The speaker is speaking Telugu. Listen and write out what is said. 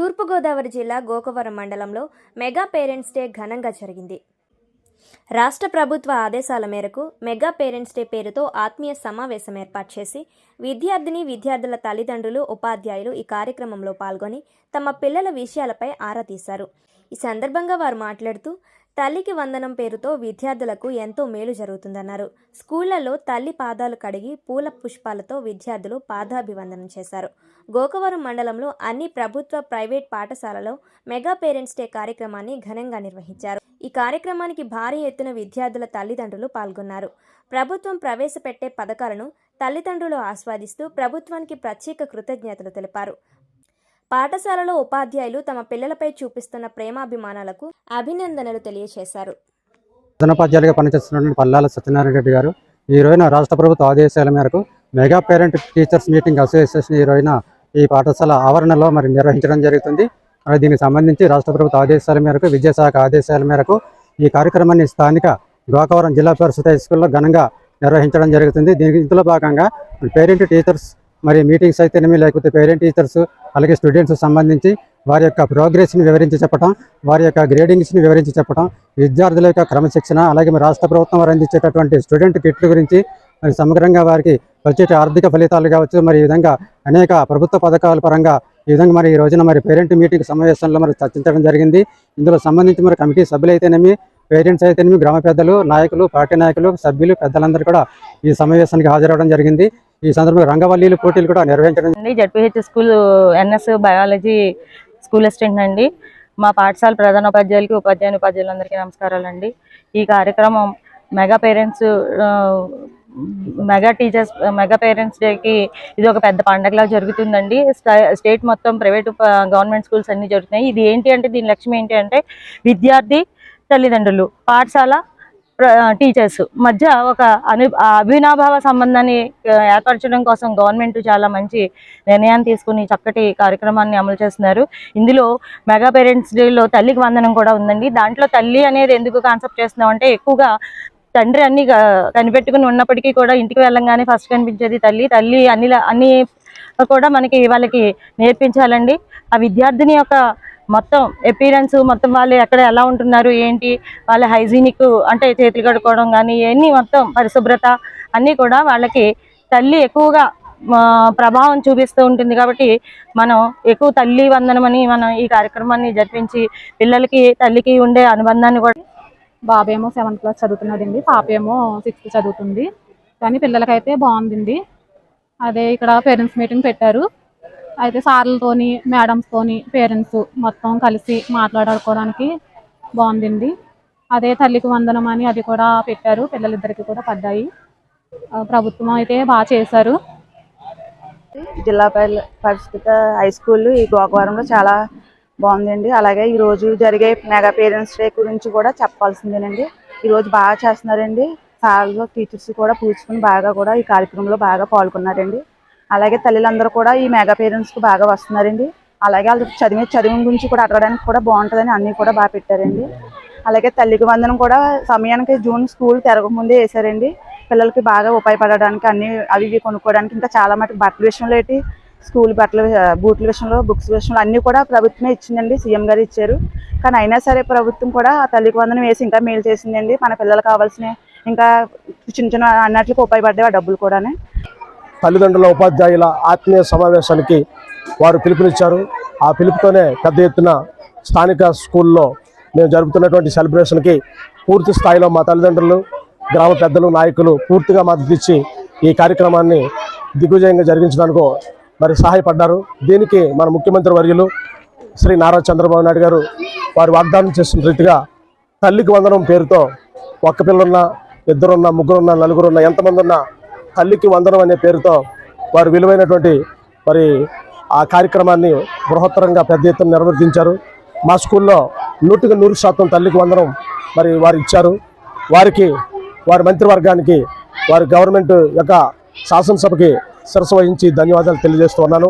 తూర్పుగోదావరి జిల్లా గోకవరం మండలంలో మెగా పేరెంట్స్ డే ఘనంగా జరిగింది. రాష్ట్ర ప్రభుత్వ ఆదేశాల మేరకు మెగా పేరెంట్స్ డే పేరుతో ఆత్మీయ సమావేశం ఏర్పాటు చేసి విద్యార్థిని విద్యార్థుల తల్లిదండ్రులు ఉపాధ్యాయులు ఈ కార్యక్రమంలో పాల్గొని తమ పిల్లల విషయాలపై ఆరా తీశారు. ఈ సందర్భంగా వారు మాట్లాడుతూ తల్లికి వందనం పేరుతో విద్యార్థులకు ఎంతో మేలు జరుగుతుందన్నారు. స్కూళ్ళలో తల్లి పాదాలు కడిగి పూల పుష్పాలతో విద్యార్థులు పాదాభివందనం చేశారు. గోకవరం మండలంలో అన్ని ప్రభుత్వ ప్రైవేట్ పాఠశాలలో మెగా పేరెంట్స్ డే కార్యక్రమాన్ని ఘనంగా నిర్వహించారు. ఈ కార్యక్రమానికి భారీ ఎత్తున విద్యార్థుల తల్లిదండ్రులు పాల్గొన్నారు. ప్రభుత్వం ప్రవేశపెట్టే పథకాలను తల్లిదండ్రులు ఆస్వాదిస్తూ ప్రభుత్వానికి ప్రత్యేక కృతజ్ఞతలు తెలిపారు. పాఠశాలలో ఉపాధ్యాయులు తమ పిల్లలపై చూపిస్తున్న ప్రేమాభిమానాలకు అభినందనలు తెలియజేశారు ప్రధానోపాధ్యాయులుగా పనిచేస్తున్నటువంటి పల్లాల సత్యనారాయణ రెడ్డి గారు ఈ రోజున రాష్ట్ర ప్రభుత్వ ఆదేశాల మేరకు mega parent teachers meeting association ఈ రోజున ఈ పాఠశాల ఆవరణలో మరి నిర్వహించడం జరుగుతుంది. దీనికి సంబంధించి రాష్ట్ర ప్రభుత్వ ఆదేశాల మేరకు విద్యాశాఖ ఆదేశాల మేరకు ఈ కార్యక్రమాన్ని స్థానిక గోకవరం జిల్లా పరిషత్ హై స్కూల్లో ఘనంగా నిర్వహించడం జరుగుతుంది. దీనికి ఇందులో భాగంగా పేరెంట్ టీచర్స్ మరి మీటింగ్స్ అయితేనేమి లేకపోతే పేరెంట్ టీచర్స్ అలాగే స్టూడెంట్స్ సంబంధించి వారి యొక్క ప్రోగ్రెస్ని వివరించి చెప్పడం వారి యొక్క గ్రేడింగ్స్ని వివరించి చెప్పడం విద్యార్థుల యొక్క క్రమశిక్షణ అలాగే మరి రాష్ట్ర ప్రభుత్వం వారు అందించేటటువంటి స్టూడెంట్ కిట్ల గురించి మరి సమగ్రంగా వారికి వచ్చే ఆర్థిక ఫలితాలు కావచ్చు మరి ఈ విధంగా అనేక ప్రభుత్వ పథకాల పరంగా ఈ విధంగా మరి ఈ రోజున మరి పేరెంట్ మీటింగ్ సమావేశంలో మరి చర్చించడం జరిగింది. ఇందులో సంబంధించి మరి కమిటీ సభ్యులు అయితేనేమి పేరెంట్స్ అయితేనేమి గ్రామ పెద్దలు నాయకులు పార్టీ నాయకులు సభ్యులు పెద్దలందరూ కూడా ఈ సమావేశానికి హాజరవడం జరిగింది. ఈ సందర్భంగా రంగవల్లీలు పోటీలు కూడా నిర్వహించడం అండి school NS biology school assistant అండి. మా పాఠశాల ప్రధాన ఉపాధ్యాయులకి ఉపాధ్యాయుని ఉపాధ్యాయులందరికీ నమస్కారాలండి. ఈ కార్యక్రమం mega parents mega teachers mega parents డేకి ఇది ఒక పెద్ద పండగలా జరుగుతుందండి. స్టేట్ మొత్తం ప్రైవేట్ గవర్నమెంట్ స్కూల్స్ అన్ని జరుగుతున్నాయి. ఇది ఏంటి అంటే దీని లక్ష్యం ఏంటి అంటే విద్యార్థి తల్లిదండ్రులు పాఠశాల టీచర్స్ మధ్య ఒక అను అభినాభావ సంబంధాన్ని ఏర్పరచడం కోసం గవర్నమెంట్ చాలా మంచి నిర్ణయాన్ని తీసుకుని చక్కటి కార్యక్రమాన్ని అమలు చేస్తున్నారు. ఇందులో మెగా పేరెంట్స్ డేలో తల్లికి వందనం కూడా ఉందండి. దాంట్లో తల్లి అనేది ఎందుకు కాన్సెప్ట్ చేస్తున్నాం అంటే ఎక్కువగా తండ్రి అన్ని కనిపెట్టుకుని ఉన్నప్పటికీ కూడా ఇంటికి వెళ్ళంగానే ఫస్ట్ కనిపించేది తల్లి. తల్లి అన్ని అన్ని కూడా మనకి వాళ్ళకి నేర్పించాలండి. ఆ విద్యార్థిని యొక్క మొత్తం అపీరెన్స్ మొత్తం వాళ్ళు ఎక్కడ ఎలా ఉంటున్నారు ఏంటి వాళ్ళ హైజీనిక్ అంటే చేతులు కడుక్కోవడం కానీ ఇవన్నీ మొత్తం పరిశుభ్రత అన్నీ కూడా వాళ్ళకి తల్లి ఎక్కువగా ప్రభావం చూపిస్తూ ఉంటుంది కాబట్టి మనం ఎక్కువ తల్లి వందనమని మనం ఈ కార్యక్రమాన్ని జరిపించి పిల్లలకి తల్లికి ఉండే అనుబంధాన్ని కూడా బాబేమో సెవెంత్ క్లాస్ చదువుతున్నాడండి పాప ఏమో సిక్స్త్ చదువుతుంది. కానీ పిల్లలకైతే బాగుందండి. అదే ఇక్కడ పేరెంట్స్ మీటింగ్ పెట్టారు. అయితే సార్లతోని మేడమ్స్తోని పేరెంట్స్ మొత్తం కలిసి మాట్లాడుకోవడానికి బాగుందండి. అదే తల్లికి వందనం అని అది కూడా పెట్టారు. పిల్లలిద్దరికి కూడా పడ్డాయి. ప్రభుత్వం అయితే బాగా చేశారు. జిల్లా పరిస్థితి హై స్కూల్ ఈ గోకవరంలో చాలా బాగుందండి. అలాగే ఈ రోజు జరిగే మెగా పేరెంట్స్ డే గురించి కూడా చెప్పాల్సిందేనండి. ఈరోజు బాగా చేస్తున్నారండి. సార్లు టీచర్స్ కూడా పూచుకుని బాగా కూడా ఈ కార్యక్రమంలో బాగా పాల్గొన్నారండి. అలాగే తల్లిలందరూ కూడా ఈ మెగా పేరెంట్స్కి బాగా వస్తున్నారండి. అలాగే వాళ్ళు చదివే చదువు గురించి కూడా అడగడానికి కూడా బాగుంటుందని అన్ని కూడా బాగా పెట్టారండి. అలాగే తల్లికి వందనం కూడా సమయానికి జూన్ స్కూల్ తిరగకముందే వేశారండి. పిల్లలకి బాగా ఉపయోగపడడానికి అన్ని అవి ఇవి కొనుక్కోవడానికి ఇంకా చాలా మటుకు బట్టల విషయంలో ఏంటి స్కూల్ బట్టల బూట్ల విషయంలో బుక్స్ విషయంలో అన్నీ కూడా ప్రభుత్వమే ఇచ్చిందండి సీఎం గారు ఇచ్చారు. కానీ అయినా సరే ప్రభుత్వం కూడా ఆ తల్లికి వందనం వేసి ఇంకా మేలు చేసిందండి. మన పిల్లలకు కావాల్సిన ఇంకా చిన్న చిన్న అన్నట్లకి ఉపయోగపడ్డాయి ఆ డబ్బులు కూడానే. తల్లిదండ్రుల ఉపాధ్యాయుల ఆత్మీయ సమావేశానికి వారు పిలుపునిచ్చారు. ఆ పిలుపుతోనే పెద్ద ఎత్తున స్థానిక స్కూల్లో మేము జరుపుతున్నటువంటి సెలబ్రేషన్కి పూర్తి స్థాయిలో మా తల్లిదండ్రులు గ్రామ పెద్దలు నాయకులు పూర్తిగా మద్దతు ఇచ్చి ఈ కార్యక్రమాన్ని దిగ్విజయంగా జరిగించడానికి మరి సహాయపడ్డారు. దీనికి మన ముఖ్యమంత్రి వర్యులు శ్రీ నారా చంద్రబాబు నాయుడు గారు వారు వాగ్దానం చేసిన రీతిగా తల్లికి వందనం పేరుతో ఒక్క పిల్లున్నా ఇద్దరున్నా ముగ్గురున్నా నలుగురున్నా ఎంతమంది ఉన్నా తల్లికి వందనం అనే పేరుతో వారు విలువైనటువంటి మరి ఆ కార్యక్రమాన్ని బృహత్తరంగా పెద్ద ఎత్తున నిర్వర్తించారు. మా స్కూల్లో నూటికి నూరు శాతం తల్లికి వందనం మరి వారు ఇచ్చారు. వారికి వారి మంత్రివర్గానికి వారి గవర్నమెంట్ యొక్క శాసనసభకి శిరస వహించి ధన్యవాదాలు తెలియజేస్తూ ఉన్నాను.